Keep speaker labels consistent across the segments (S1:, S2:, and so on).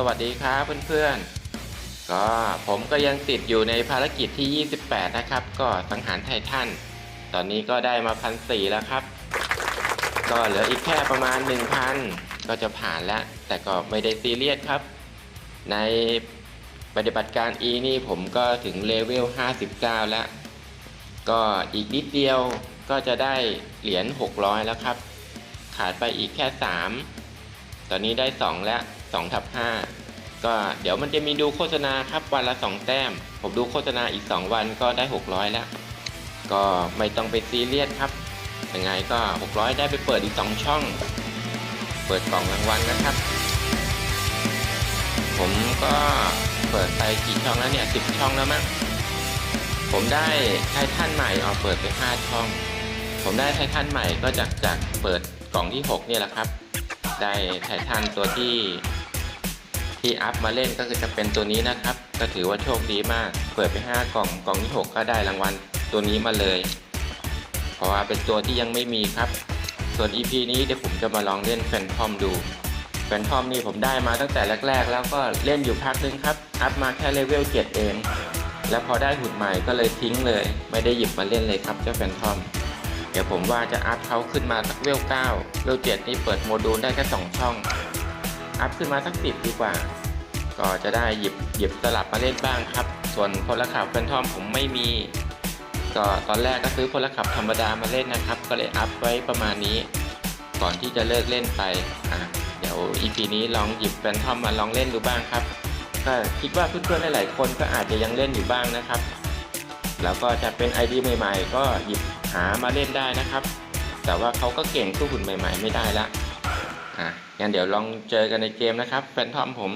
S1: สวัสดีครับเพื่อนๆ ก็ผมก็ยังติดอยู่ในภารกิจที่ 28 นะครับ ก็สังหารไททัน ตอนนี้ก็ได้มาพันสี่แล้วครับ ก็เหลืออีกแค่ประมาณ 1,000 ก็จะผ่านแล้ว แต่ก็ไม่ได้ซีเรียสครับ ในปฏิบัติการ E นี่ผมก็ถึงเลเวล 59 แล้ว ก็อีกนิดเดียวก็จะได้เหรียญ 600 แล้วครับ ขาดไปอีกแค่ 3 ตอนนี้ได้ 2 แล้ว2ทับ5 ก็เดี๋ยวมันจะมีดูโฆษณาครับวันละ 2 แต้ม ผมดูโฆษณาอีก 2 วันก็ได้ 600 แล้ว ก็ไม่ต้องไปซีเรียสครับยังไงก็ 600 ได้ไปเปิดอีก 2 ช่อง เปิดกล่องรางวัลนะครับ ผมก็เปิดไปกี่ช่องแล้วเนี่ย10 ช่องแล้วมั้งผมได้ไททันใหม่เอาเปิดไป 5 ช่อง ผมได้ไททันใหม่ก็จากจากเปิดกล่องที่ 6 เนี่ยแหละครับ ได้ไททันตัวที่ ที่อัพมาเล่นก็คือจะเป็นตัวนี้นะครับ ก็ถือว่าโชคดีมาก เปิดไป 5 กล่อง กล่องที่ 6 ก็ได้รางวัลตัวนี้มาเลย เพราะว่าเป็นตัวที่ยังไม่มีครับ ส่วน EP นี้เดี๋ยวผมจะมาลองเล่นแฟนทอมดูแฟนทอมนี่ผมได้มาตั้งแต่แรก ๆ แล้วก็เล่นอยู่พักนึงครับ อัพมาแค่เลเวล 7 เอง แล้วพอได้หุ่นใหม่ก็เลยทิ้งเลย ไม่ได้หยิบมาเล่นเลยครับเจ้าแฟนทอม เดี๋ยวผมว่าจะอัพเขาขึ้นมาสักเวล 9 เวล 7 นี่เปิดโมดูลได้แค่ 2 ช่อง อัพขึ้นมาสัก 10 ดีกว่า ก็จะได้หยิบหยิบสลับมาเล่นบ้างครับ ส่วนพลขับแฟนทอมผมไม่มี ก็ตอนแรกก็ซื้อพลขับธรรมดามาเล่นนะครับ ก็เลยอัพไว้ประมาณนี้ ก่อนที่จะเลิกเล่นไปอะเดี๋ยว EP นี้ลองหยิบแฟนทอมมาลองเล่นดูบ้างครับก็คิดว่าเพื่อนๆหลายๆคนก็อาจจะยังเล่นอยู่บ้างนะครับ แล้วก็จะเป็น ID ใหม่ ๆ ก็หยิบหามาเล่นได้นะครับ แต่ว่าเขาก็เก่งสู้หุ่นใหม่ ๆ ไม่ได้ละอะงั้นเดี๋ยวลองเจอกันในเกมนะครับแฟนทอมผม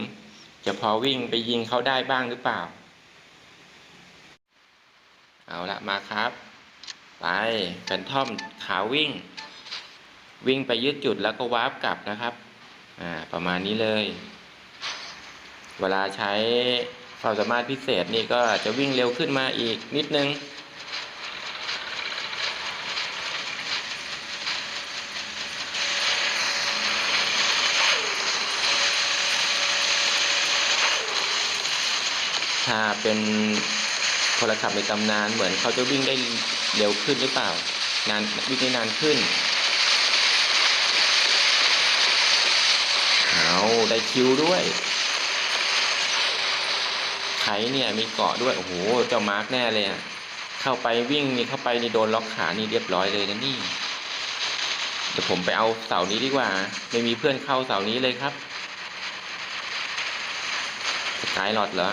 S1: จะพอวิ่งไปยิงเขาได้บ้างหรือเปล่า เอาละมาครับ ไปแฟนทอมขาวิ่ง วิ่งไปยึดจุดแล้วก็วาร์ปกลับนะครับ อ่า ประมาณนี้เลย เวลาใช้ความสามารถพิเศษนี่ก็จะวิ่งเร็วขึ้นมาอีกนิดนึงาเป็นพลขับในตำนาน เหมือนเขาจะวิ่งได้เร็วขึ้นหรือเปล่า นานวิ่งได้นานขึ้นเอาได้คิวด้วยไขเนี่ยมีเกาะด้วย โอ้โห เจ้ามาร์กแน่เลยอะเข้าไปวิ่งนี่เข้าไปนี่โดนล็อกขานี่เรียบร้อยเลยนะนี่ เดี๋ยวผมไปเอาเสานี้ดีกว่า ไม่มีเพื่อนเข้าเสานี้เลยครับสกายหลอดเหรอ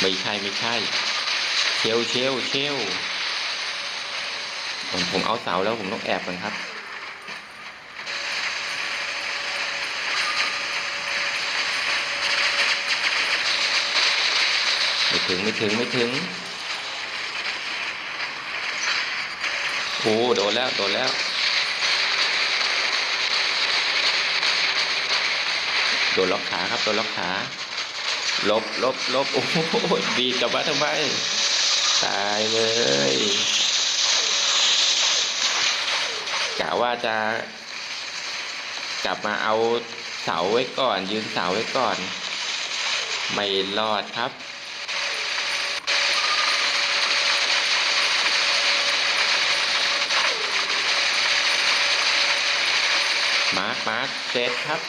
S1: ไม่ใช่ไม่ใช่ เชลเชลเชลผมผมเอาเสาแล้วผมต้องแอบกันครับ ไม่ถึงไม่ถึงไม่ถึงโอ้โดนแล้วโดนแล้วโดนล็อกขาครับโดนล็อกขา ลบลบลบโอ้โหบีกลับมาทำไม ตายเลยกะว่าจะ กลับมาเอาเสาไว้ก่อน ยืนเสาไว้ก่อน ไม่รอดครับมาร์คมาร์คเซตครับ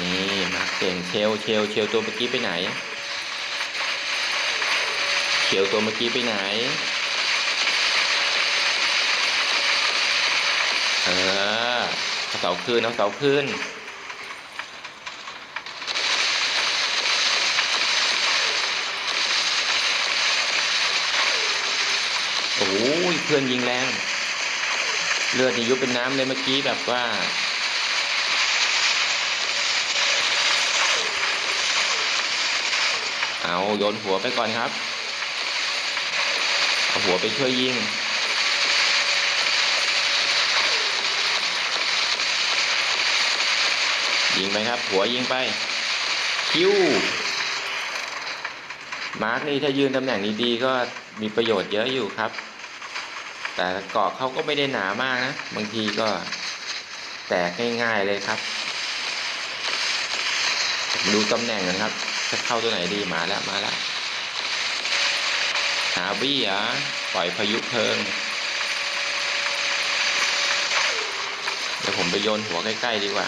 S1: นี่มาเก่งเชลเชลเชลตัวเมื่อกี้ไปไหนเชลตัวเมื่อกี้ไปไหนเออเอาเสาคืนเอาเสาคืนโอ้ยเพื่อนยิงแรง เลือดนี่ยุบเป็นน้ำเลยเมื่อกี้แบบว่า เอาโยนหัวไปก่อนครับ เอาหัวไปช่วยยิงยิงไปครับ หัวยิงไป คิวมาร์กนี่ถ้ายืนตำแหน่งนี้ดีก็มีประโยชน์เยอะอยู่ครับ แต่เกาะเขาก็ไม่ได้หนามากนะ บางทีก็แตกง่ายๆเลยครับ ดูตำแหน่งนะครับ จะเข้าตัวไหนดีมาแล้วมาแล้วหาบี้เหรอปล่อยพายุเพลิงเดี๋ยวผมไปโยนหัวใกล้ๆดีกว่า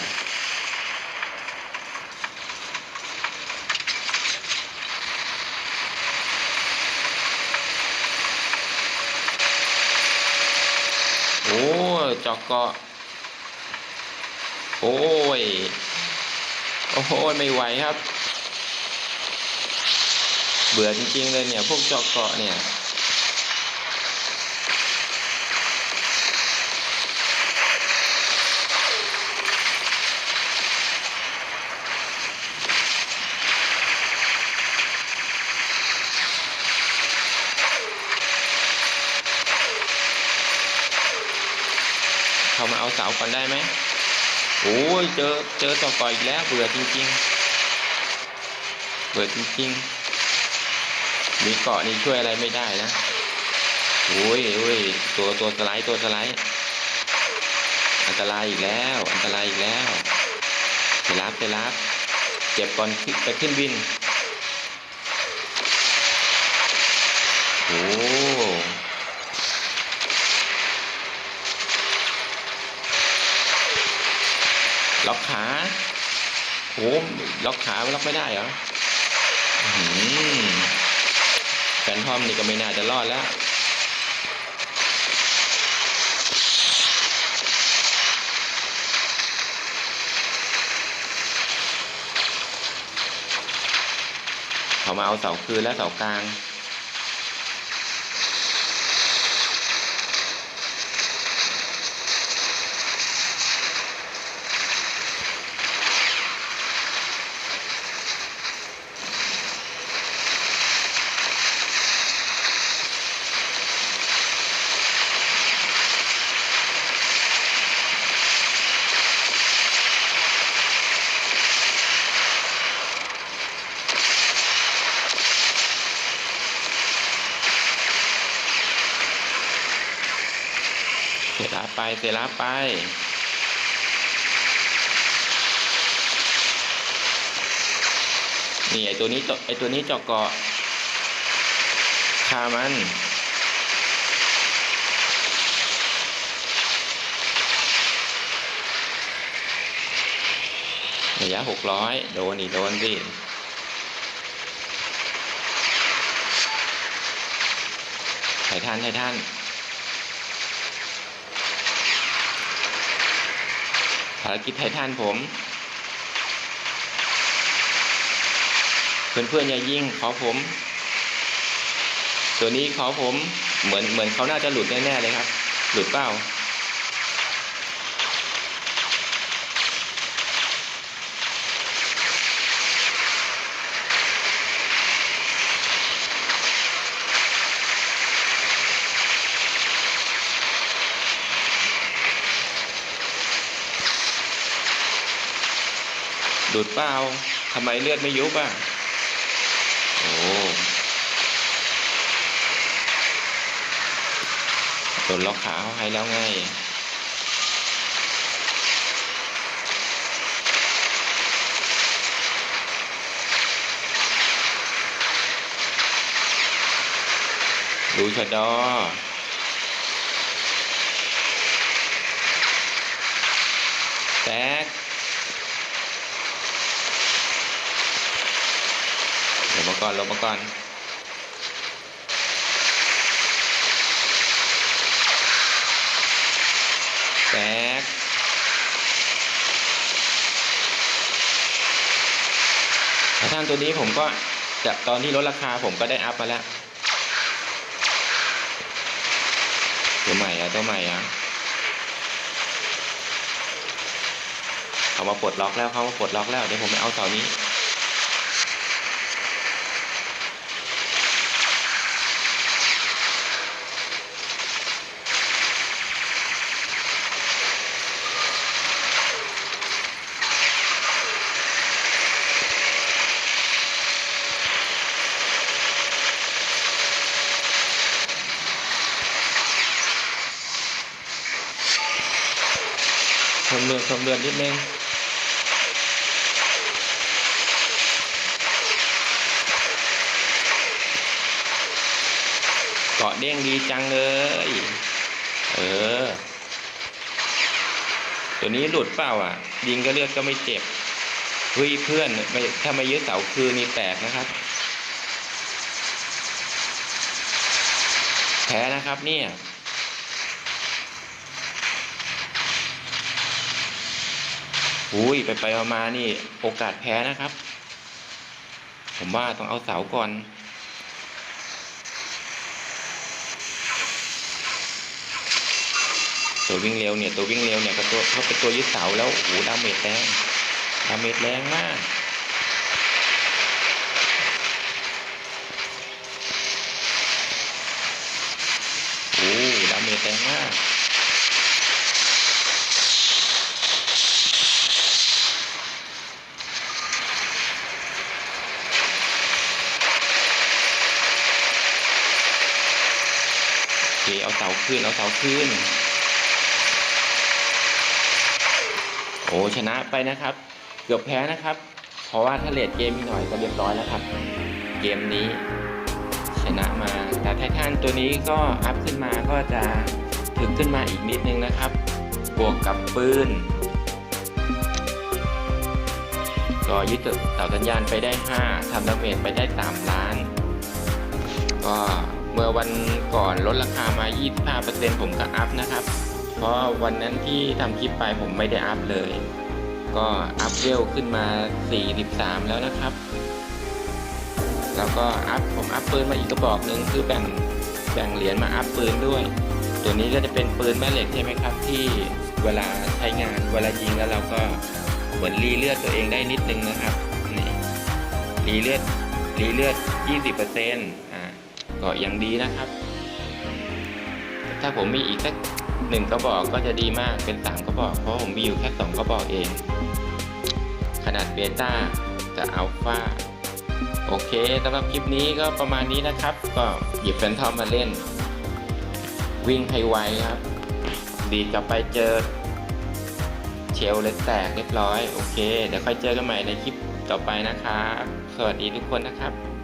S1: โอ้จอกเกาะโอ้ย โอ้โหไม่ไหวครับ เบื่อจริงๆเลยเนี่ย พวกเจาะเกาะเนี่ยเขามาเอาเสาก่อนได้ไหมโอ้ยเจอเจอต่อก่ออีกแล้วเบื่อจริง ๆ เบื่อจริง ๆ มีเกาะนี่ช่วยอะไรไม่ได้นะโอ้ยโอ้ยตัวตัวสไลด์ตัวสไลด์อันตรายอีกแล้ว อันตรายอีกแล้วไปรับไปรับเก็บก่อนขึ้นไปขึ้นบินโอ้ล็อกขาโอ้ล็อกขาล็อกไม่ได้เหรอ แฟนทอมนี่ก็ไม่น่าจะรอดแล้วเขามาเอาเสาคืนและเสากลาง ไปเสร็จแล้วไป นี่ไอตัวนี้ไอตัวนี้เจาะเกาะคามันระยะหกร้อยโดนอีกโดนสิไททันไททัน ภารกิจไททันผม เพื่อนๆอย่ายิงขอผม ตัวนี้ขอผมเหมือนเหมือนเขาน่าจะหลุดแน่ๆเลยครับ หลุดเปล่า หลุดเปล่าทำไมเลือดไม่ยุบอะโอ้โดนล็อกขาเขาให้แล้วไงดูชะดอ แตก เดี๋ยว มาก่อนลงมาก่อนแตกถ้าท่านตัวนี้ผมก็จะตอนที่ลดราคาผมก็ได้อัพมาแล้วตัวใหม่อะตัวใหม่อะเขามาปลดล็อกแล้วเขามาปลดล็อกแล้วเดี๋ยวผมไปเอาเสานี้ เพิ่มเลือดเมเลือดนิดนึงเกาะเด้งดีจังเลย เออ ตัวนี้หลุดเปล่าอะ ยิงก็เลือดก็ไม่เจ็บเฮ้ยเพื่อนถ้าไม่ยืดเสาคือมีแตกนะครับ แพ้นะครับเนี่ย อุ้ยไปไปมานี่ โอกาสแพ้นะครับ ผมว่าต้องเอาเสาก่อน ตัววิ่งเร็วเนี่ย ตัววิ่งเร็วเนี่ยก็ตัวเขาเป็นตัวยึดเสาแล้วโอ้โหดาเมจแรงดาเมจแรงมากโอ้ดาเมจแรงมาก เคเอาเสาขึ้นเอาเสาขึ้น โอ้ชนะไปนะครับ เกือบแพ้นะครับ เพราะว่าถ้าเลดเกมหน่อยก็เรียบร้อยแล้วครับ เกมนี้ชนะมา แต่ไททันตัวนี้ก็อัพขึ้นมาก็จะถึงขึ้นมาอีกนิดนึงนะครับ บวกกับปืนก็ยึดเสาสัญญาณไปได้ 5ทำดาเมจไปได้ 3 ล้าน ก็ เมื่อวันก่อนลดราคามา 25%ผมก็อัพนะครับ เพราะวันนั้นที่ทำคลิปไปผมไม่ได้อัพเลย ก็อัพเวลขึ้นมา 43 แล้วนะครับ แล้วก็อัพผมอัพปืนมาอีกกระบอกหนึ่งคือแบ่งแบ่งเหรียญมาอัพปืนด้วย ตัวนี้ก็จะเป็นปืนแม่เหล็กใช่ไหมครับ ที่เวลาใช้งานเวลายิงแล้วเราก็เหมือนรีเลือดตัวเองได้นิดนึงนะครับนี่รีเลือดรีเลือด 20% ก็ยังดีนะครับ ถ้าผมมีอีกสักหนึ่งกระบอกก็จะดีมากเป็นสามกระบอก เพราะผมมีอยู่แค่สองกระบอกเอง ขนาดเบต้ากับอัลฟาโอเคสำหรับคลิปนี้ก็ประมาณนี้นะครับ ก็หยิบแฟนทอมมาเล่น วิ่งให้ไวครับ ดีกลับไปเจอเชลเลยแตกเรียบร้อย โอเค เดี๋ยวค่อยเจอกันใหม่ในคลิปต่อไปนะครับ สวัสดีทุกคนนะครับ